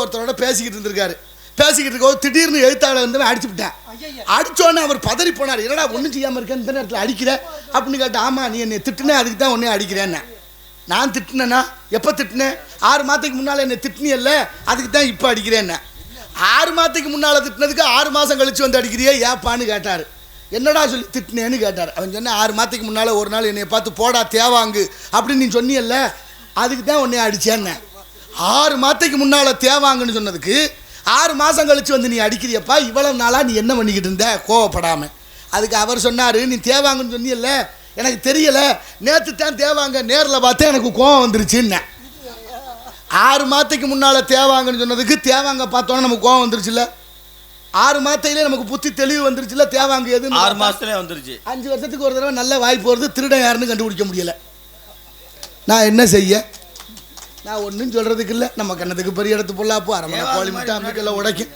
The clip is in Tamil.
ஒருத்தரோட பேசிக்கிட்டு இருந்திருக்காரு. பேசிக்கிட்டு இருக்கோம் திடீர்னு எழுத்தாளர் வந்து அடிச்சு விட்டேன் அடிச்சோடனே அவர் பதறி போனார். என்னடா ஒன்றும் செய்யாமல் இருக்கேன் இந்த நேரத்தில் அடிக்கிற? அப்படின்னு கேட்டேன் ஆமாம் நீ என்னை திட்டுனே அதுக்கு தான் உன்னே அடிக்கிறேன்னு. நான் திட்டினேன்னா எப்போ திட்டினேன் ஆறு மாதத்துக்கு முன்னால் என்னை திட்டினியல்ல அதுக்கு தான் இப்போ அடிக்கிறேன்னு. ஆறு மாதத்துக்கு முன்னால் திட்டினதுக்கு ஆறு மாதம் கழிச்சு வந்து அடிக்கிறியே ஏப்பான்னு கேட்டார். என்னடா சொல்லி திட்டினேன்னு கேட்டார். அவன் சொன்ன ஆறு மாதத்துக்கு முன்னால் ஒரு நாள் என்னை பார்த்து போடா தேவாங்கு. அப்படின்னு நீ சொன்னியல்ல அதுக்கு தான் உன்னை அடிச்சேன்னு. ஆறு மாதத்துக்கு முன்னால் தேவாங்கன்னு சொன்னதுக்கு ஆறு மாதம் கழிச்சு வந்து நீ அடிக்கிறியப்பா இவ்வளவு நாளாக நீ என்ன பண்ணிக்கிட்டு இருந்த? கோவப்படாமல் அதுக்கு அவர் சொன்னார் நீ தேவாங்கன்னு சொன்னியல்ல? எனக்கு தெரியல. நேற்று தான் தேவாங்க நேரில் பார்த்தா எனக்கு கோவம் வந்துருச்சுன்னேன் ஆறு மாதத்துக்கு முன்னால் தேவாங்கன்னு சொன்னதுக்கு தேவாங்க பார்த்தோன்னே நமக்கு கோவம் வந்துருச்சுல்ல? ஆறு மாதத்திலே நமக்கு புத்தி தெளிவு வந்துருச்சுல்ல தேவாங்க எதுன்னு ஆறு மாசத்துல வந்துருச்சு. அஞ்சு வருஷத்துக்கு ஒரு தடவை நல்ல வாய்ப்பு வருது திருடன் யாருன்னு கண்டுபிடிக்க முடியல. நான் என்ன செய்ய? நான் ஒன்றும் சொல்கிறதுக்கு இல்லை. நம்ம கண்ணத்துக்கு பெரிய இடத்து பொல்லாப்போ அரை மணி கோழி முட்டை அம்பிக்கெல்லாம் உடைக்கும்.